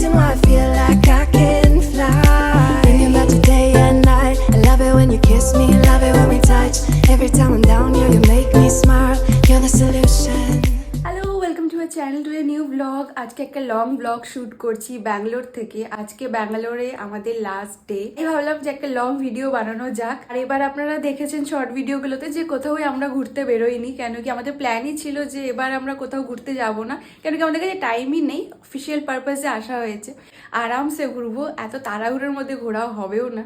reason why I feel like আজকে একটা long blog shoot করছি ব্যাঙ্গালোর থেকে। আজকে ব্যাঙ্গালোরে আমাদের লাস্ট ডে এই ভাবলাম যে একটা লং ভিডিও বানানো যাক। আর এবার আপনারা দেখেছেন শর্ট ভিডিওগুলোতে যে কোথাও আমরা ঘুরতে বেরোইনি। কেন কি আমাদের প্ল্যানই ছিল যে এবার আমরা কোথাও ঘুরতে যাব না। কেন কি আমাদের কাছে টাইমই নেই। অফিসিয়াল পারপাসে আসা হয়েছে। আরামসে ঘুরবো। এত তাড়াহুড়োর মধ্যে ঘোরাও হবেও না।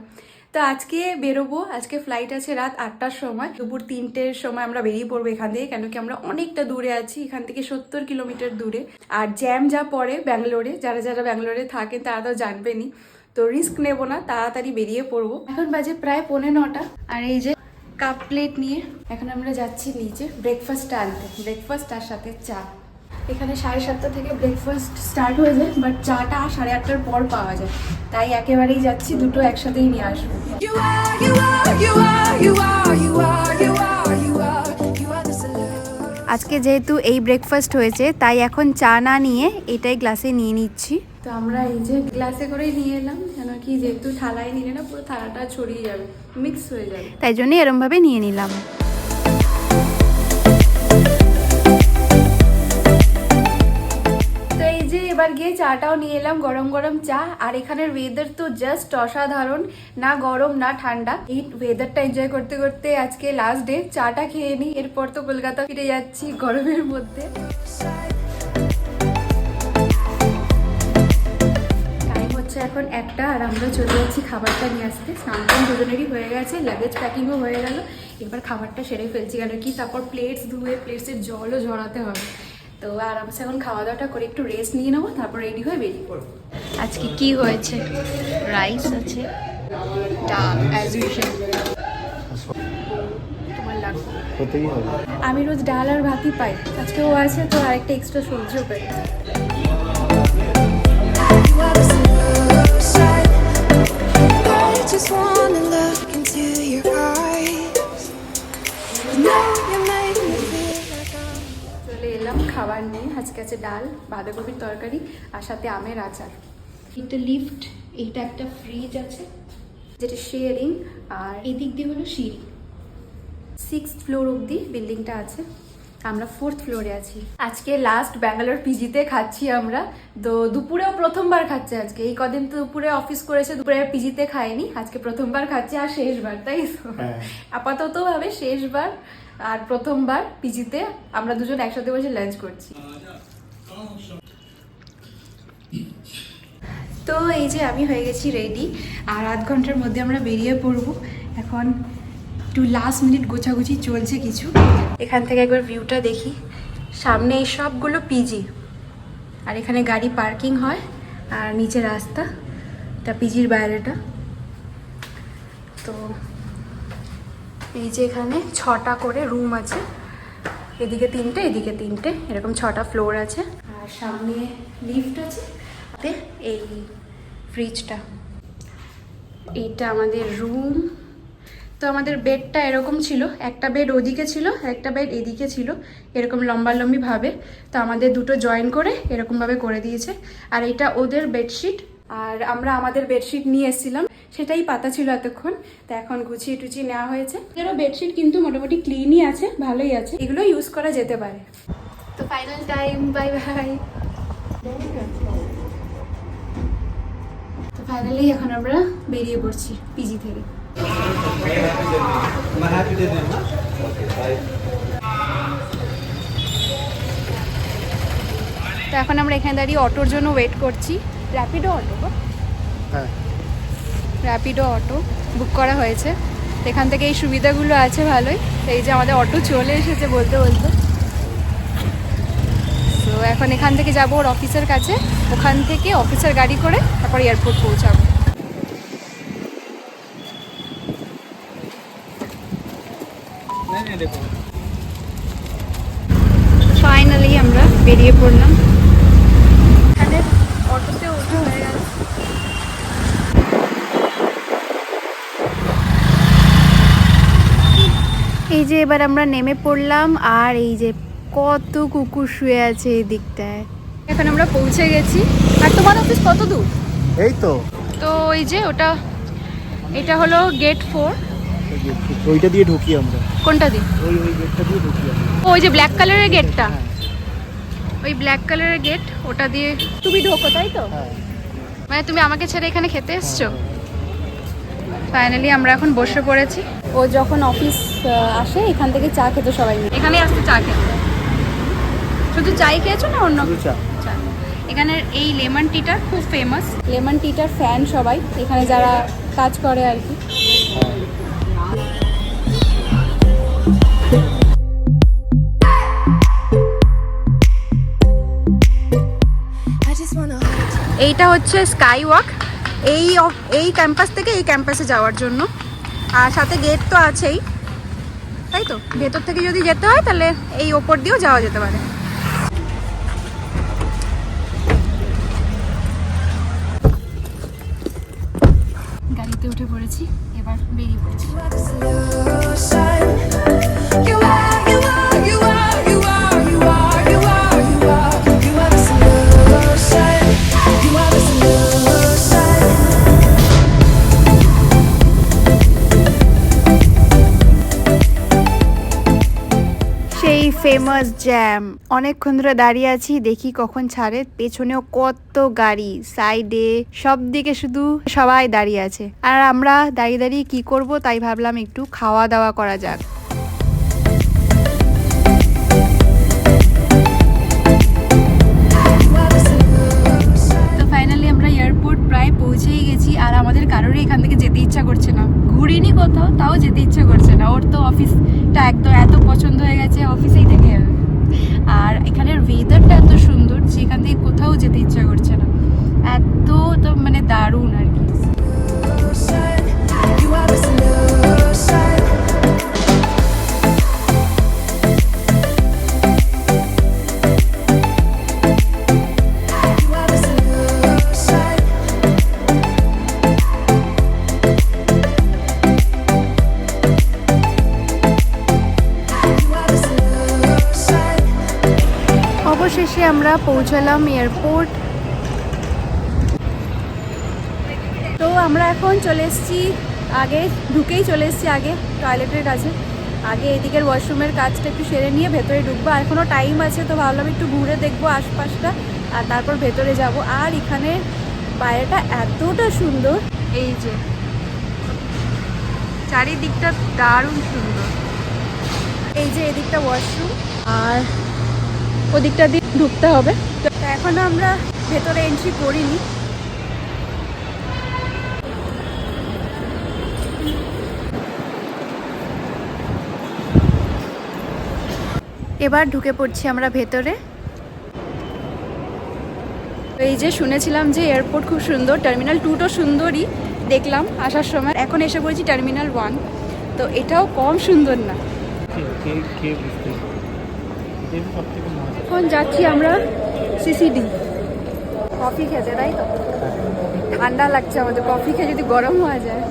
তো আজকে বেরোবো, আজকে ফ্লাইট আছে রাত আটটার সময়। দুপুর তিনটের সময় আমরা বেরিয়ে পড়ব এখান থেকে, কেন কি আমরা অনেকটা দূরে আছি, এখান থেকে সত্তর কিলোমিটার দূরে। আর জ্যাম যা পড়ে ব্যাঙ্গালোরে, যারা যারা ব্যাঙ্গালোরে থাকেন তারা তো জানবেনই। তো রিস্ক নেব না, তাড়াতাড়ি বেরিয়ে পড়ব। এখন বাজে প্রায় পৌনে নটা। আর এই যে কাপ প্লেট নিয়ে, এখন আমরা যাচ্ছি নিচে ব্রেকফাস্ট আনতে। ব্রেকফাস্ট তার সাথে চা। এখানে সাড়ে সাতটা থেকে ব্রেকফাস্ট স্টার্ট হয়ে যায় বাট চাটা সাড়ে আটটার পর পাওয়া যায়। তাই একেবারেই যাচ্ছি দুটো একসাথেই নিয়ে আসব. আজকে যেহেতু এই ব্রেকফাস্ট হয়েছে তাই এখন চা না নিয়ে এটাই গ্লাসে নিয়ে নিচ্ছি। তো আমরা এই যে গ্লাসে করেই নিয়ে এলাম কেন কি যেহেতু থালায় নিলে না পুরো থালাটা ছড়িয়ে যাবে মিক্স হয়ে যাবে। তাই জন্য এরমভাবে নিয়ে নিলাম। এবার গিয়ে চাটাও নিয়ে এলাম, গরম গরম চা। আর এখানের ওয়েদার তো জাস্ট অসাধারণ, না গরম, না ঠান্ডা। এই ওয়েদারটা এনজয় করতে করতে আজকে লাস্ট ডে চাটা খেয়ে নিই। এরপর তো কলকাতা ফিরে যাচ্ছি গরমের মধ্যে। হচ্ছে এখন একটা, আর আমরা চলে যাচ্ছি খাবারটা নিয়ে আসতে। স্নানটাই দুজনেরই হয়ে গেছে লাগেজ প্যাকিংও হয়ে গেল। এবার খাবারটা সেরে ফেলছি কেন কি? তারপর প্লেটস ধুয়ে প্লেটসের জলও ঝরাতে হবে। তো আরামসে এখন খাওয়া দাওয়াটা করে একটু রেস্ট নিয়ে নেব তারপর রেডি হয়ে বেরিয়ে পড়ব। আজকে কি হয়েছে? রাইস আছে ডাল অ্যাজ ইউজুয়াল আমি রোজ ডাল আর ভাতই পাই। আজকে ও আছে তো আরেকটা এক্সট্রা সবজিও পাই। Just wanna look খাবার নিয়ে আজকে আছে ডাল বাঁধাকপির তরকারি আর সাথে আমের আচার। একটা লিফট এইটা একটা ফ্রিজ আছে। যেটা শেয়ারিং আর এদিক দিয়ে হলো সিঁড়ি। সিক্স ফ্লোর অবধি বিল্ডিংটা আছে। আমরা ফোর্থ ফ্লোরে আছি। আজকে লাস্ট ব্যাঙ্গালোর পিজিতে খাচ্ছি আমরা। তো দুপুরেও প্রথমবার খাচ্ছে আজকে। এই কদিন তো দুপুরে অফিস করেছে দুপুরে পিজিতে খাইনি আজকে প্রথমবার খাচ্ছি আর শেষবার তাই তো? হ্যাঁ। আপাতত ভাবে শেষবার। আর প্রথমবার পিজিতে আমরা দুজন একসাথে বসে লাঞ্চ করছি। তো এই যে আমি হয়ে গেছি রেডি আর আধ ঘণ্টার মধ্যে আমরা বেরিয়ে পড়ব। এখন একটু লাস্ট মিনিট গোছাগুছি চলছে কিছু। এখান থেকে একবার ভিউটা দেখি। সামনে এই সবগুলো পিজি আর এখানে গাড়ি পার্কিং হয়, আর নিচে রাস্তা এটা পিজির বাইরেটা। তো এই যে এখানে ছটা করে রুম আছে। এদিকে তিনটে এদিকে তিনটে, এরকম ছটা ফ্লোর আছে। আর সামনে লিফট আছে। এই ফ্রিজটা এইটা আমাদের রুম তো আমাদের বেডটা এরকম ছিল। একটা বেড ওদিকে ছিল, একটা বেড এদিকে ছিল। এরকম লম্বা লম্বি ভাবে। তো আমাদের দুটো জয়েন করে এরকমভাবে করে দিয়েছে। আর এটা ওদের বেডশিট আর আমরা আমাদের বেডশিট নিয়ে এসেছিলাম। সেটাই পাতা ছিল এতক্ষণ। তো এখন গুছিয়ে টুচিয়ে নেওয়া হয়েছে। এরও বেডশিট কিন্তু মোটামুটি ক্লিনই আছে ভালোই আছে। এগুলো ইউজ করা যেতে পারে। তো ফাইনাল টাইম বাই বাই তো ফাইনালি এখন আমরা বেরিয়ে পড়ছি পিজি থেকে। তো এখন আমরা এখানে দাঁড়িয়ে অটোর জন্য ওয়েট করছি। র্যাপিডো অটো হ্যাঁ। র্যাপিডো অটো বুক করা হয়েছে। এখান থেকে এই সুবিধাগুলো আছে ভালোই। এই যে আমাদের অটো চলে এসেছে বলতে বলতে। তো এখন এখান থেকে যাব ওর অফিসের কাছে। ওখান থেকে অফিসের গাড়ি করে তারপর এয়ারপোর্ট পৌঁছাবো। ফাইনালি আমরা বেরিয়ে পড়লাম এখানে অটোতে ওঠা হয়ে গেল এই যে এবার আমরা নেমে পড়লাম আর এই যে কত কুকুর শুয়ে আছে এই দিকটায়। এখন আমরা পৌঁছে গেছি। আর তোমার অফিস কত দূর? এই তো। তো ওই যে ওটা এটা হলো গেট ফোর ওইটা দিয়ে ঢুকি আমরা। কোনটা দিন ওই ওই গেটটা দিয়ে ঢুকি আমরা। ওই যে ব্ল্যাক কালারের গেটটা হ্যাঁ। ওই ব্ল্যাক কালারের গেট ওটা দিয়ে তুমি ঢোকো তাই তো? হ্যাঁ। মানে তুমি আমাকে ছেড়ে এখানে খেতে এসছো? ফাইনালি আমরা এখন বসে পড়েছি। ও যখন অফিস আসে এখান থেকে চা খেতে সবাই মিলে। এখানে আসতে চা খেতে। শুধু চাই খেয়েছো না অন্য চা। এখানের এই লেমন টিটা খুব ফেমাস লেমন টিটার ফ্যান সবাই। এখানে যারা কাজ করে আর কি. এইটা হচ্ছে স্কাই ওয়াক এই এই ক্যাম্পাস থেকে এই ক্যাম্পাসে যাওয়ার জন্য। আর সাথে গেট তো আছেই। তাই তো? ভেতর থেকে যদি যেতে হয়, তাহলে এই ওপর দিয়েও যাওয়া যেতে পারে। গাড়িতে উঠে পড়েছি, এবার বেরিয়ে পড়েছি। ফেমাস জ্যাম অনেকক্ষণ ধরে দাঁড়িয়ে আছি, দেখি কখন ছাড়ে। পেছনেও কত গাড়ি সাইডে সব দিকে শুধু সবাই দাঁড়িয়ে আছে। আর আমরা দাঁড়িয়ে দাঁড়িয়ে কি করব তাই ভাবলাম একটু খাওয়া দাওয়া করা যাক। ওর তো অফিসটা একদম এত পছন্দ হয়ে গেছে অফিসেই থেকে। যাবে আর এখানের ওয়েদারটা এত সুন্দর যে এখান থেকে কোথাও যেতে ইচ্ছা করছে না। এত তো মানে দারুণ আর কি। অবশেষে আমরা পৌঁছালাম এয়ারপোর্ট। তো আমরা এখন চলে এসেছি আগে, ঢুকেই চলে এসেছি আগে টয়লেটের কাছে। আগে এদিকের ওয়াশরুমের কাজটা একটু সেরে নিয়ে ভেতরে ঢুকবো। এখনও টাইম আছে, তো ভাবলাম একটু ঘুরে দেখব আশপাশটা। আর তারপর ভেতরে যাব। আর এখানে বাইরেটা এতটা সুন্দর। এই যে, চারিদিকটা দারুণ সুন্দর। এই যে এদিকটা ওয়াশরুম আর ওদিকটা দিয়ে ঢুকতে হবে। তো এখনও আমরা ভেতরে এন্ট্রি করিনি। এবার ঢুকে পড়ছি আমরা ভেতরে। এই যে শুনেছিলাম যে এয়ারপোর্ট খুব সুন্দর টার্মিনাল টুটো সুন্দরই দেখলাম আসার সময়। এখন এসে পড়েছি টার্মিনাল ওয়ান তো এটাও কম সুন্দর না। এখন যাচ্ছি আমরা সিসিডি কফি খেতে তাই তো? ঠান্ডা লাগছে আমাদের কফি খেয়ে যদি গরম হয়ে যায়।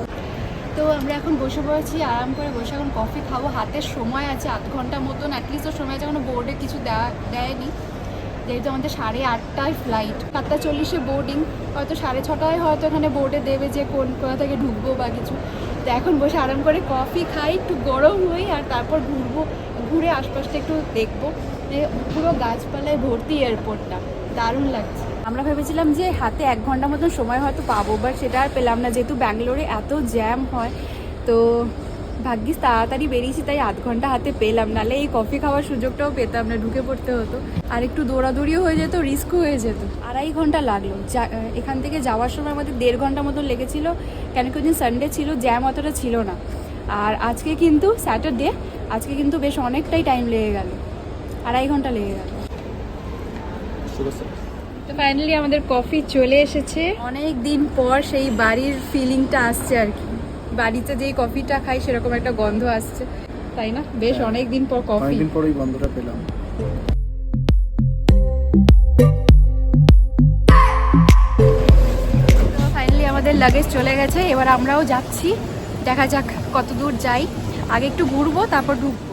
তো আমরা এখন বসে পড়েছি আরাম করে বসে এখন কফি খাব। হাতে সময় আছে আধ ঘণ্টা মতন অ্যাটলিস্ট সময় আছে এখনও বোর্ডে কিছু দেয়নি। যেহেতু আমাদের সাড়ে আটটায় ফ্লাইট সাতটা চল্লিশে বোর্ডিং হয়তো সাড়ে ছটায় হয়তো এখানে বোর্ডে দেবে যে কোন কোথা থেকে ঢুকবো বা কিছু। তো এখন বসে আরাম করে কফি খাই একটু গরম হই আর তারপর ঘুরবো ঘুরে আশপাশটা একটু দেখব। যে পুরো গাছপালায় ভর্তি এয়ারপোর্টটা। দারুণ লাগছে। আমরা ভেবেছিলাম যে হাতে এক ঘণ্টা মতন সময় হয়তো পাবো বাট সেটা আর পেলাম না। যেহেতু ব্যাঙ্গালোরে এত জ্যাম হয়, তো ভাগ্যিস তাড়াতাড়ি বেরিয়েছি, তাই আধ ঘণ্টা হাতে পেলাম। নালে এই কফি খাওয়ার সুযোগটাও পেতাম না, ঢুকে পড়তে হতো। আর একটু দৌড়াদৌড়িও হয়ে যেত রিস্কও হয়ে যেত। আড়াই ঘণ্টা লাগল। এখান থেকে যাওয়ার সময় আমাদের দেড় ঘণ্টা মতন লেগেছিল। কেন কি ওদিন সানডে ছিল জ্যাম অতটা ছিল না। আর আজকে কিন্তু স্যাটারডে আজকে কিন্তু বেশ অনেকটাই টাইম লেগে গেল। আড়াই ঘণ্টা লেগে গেল। তো ফাইনালি আমাদের কফি চলে এসেছে। অনেক দিন পর সেই বাড়ির ফিলিংটা আসছে আর কি। বাড়িতে যেই কফিটা খাই সেরকম একটা গন্ধ আসছে। তাই না? বেশ হ্যাঁ। অনেক দিন পর কফি অনেকদিন পর ওই গন্ধটা পেলাম। ফাইনালি আমাদের লাগেজ চলে গেছে। এবার আমরাও যাচ্ছি। দেখা যাক কত দূর যাই। আগে একটু ঘুরবো তারপর ঢুকবো।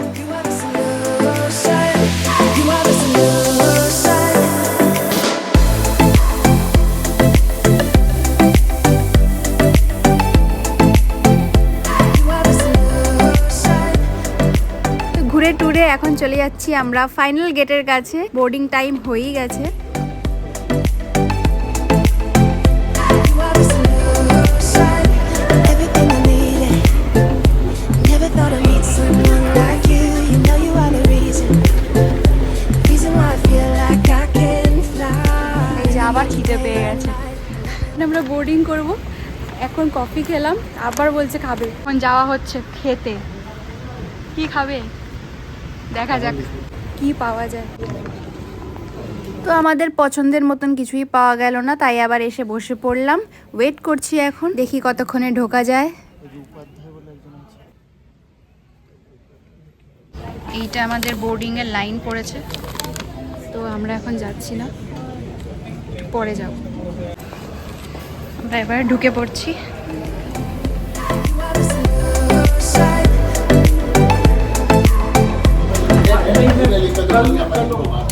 গেটের টুরে এখন চলে যাচ্ছি আমরা ফাইনাল গেটের কাছে। বোর্ডিং টাইম হয়েই গেছে। আমরা বোর্ডিং করব। এখন কফি খেলাম আবার বলছে খাবে। এখন যাওয়া হচ্ছে খেতে। কি খাবে? দেখা যাক। কি পাওয়া যায়। তো আমাদের পছন্দের মতন কিছুই পাওয়া গেল না, তাই আবার এসে বসে পড়লাম। ওয়েট করছি এখন, দেখি কতক্ষণে ঢোকা যায়। এইটা আমাদের বোর্ডিং এর লাইন পড়েছে। তো আমরা এখন যাচ্ছি না। পরে যাব। আমরা এবার ঢুকে পড়ছি।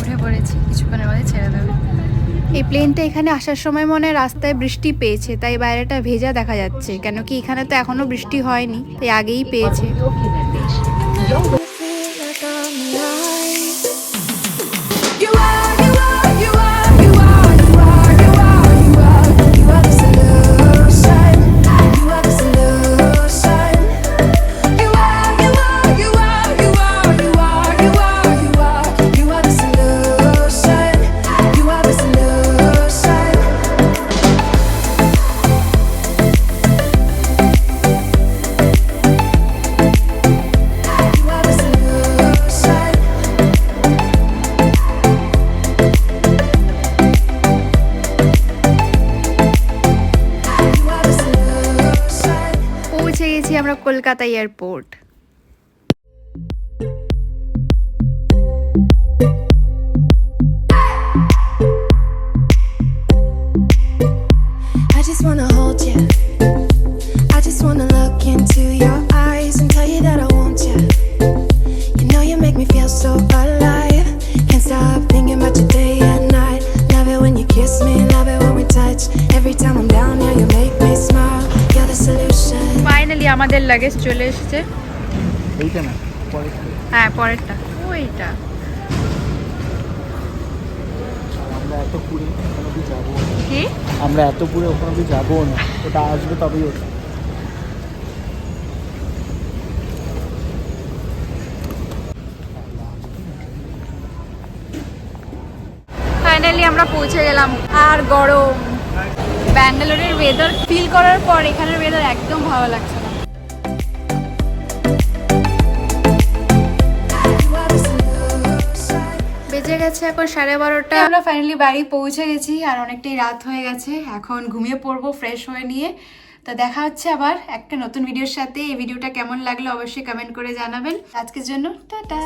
উঠে পড়েছি কিছুক্ষণের মধ্যে ছেড়ে দেবে। এই প্লেনটা এখানে আসার সময় মনে হয় রাস্তায় বৃষ্টি পেয়েছে তাই বাইরেটা ভেজা দেখা যাচ্ছে কেন কি এখানে তো এখনও বৃষ্টি হয়নি তাই আগেই পেয়েছে। কলকাতা এয়ারপোর্ট। লাগেজ চলে এসেছে। এইটা না হ্যাঁ পরেরটা। ওইটা। আমরা এত পুরে ওখানে অব্দি যাব না। কি? আমরা এত পুরে ওখানে অব্দি যাব না। ওটা আসবে তবেই ওটা ফাইনালি আমরা পৌঁছে গেলাম। আর গরম। ব্যাঙ্গালোরের ওয়েদার ফিল করার পর এখানের ওয়েদার একদম ভালো লাগছে বেজে গেছে এখন সাড়ে বারোটা। আমরা ফাইনালি বাড়ি পৌঁছে গেছি আর অনেকটাই রাত হয়ে গেছে। এখন ঘুমিয়ে পড়ব ফ্রেশ হয়ে নিয়ে। তো দেখা হচ্ছে আবার একটা নতুন ভিডিওর সাথে। এই ভিডিওটা কেমন লাগল অবশ্যই কমেন্ট করে জানাবেন। আজকের জন্য টাটা।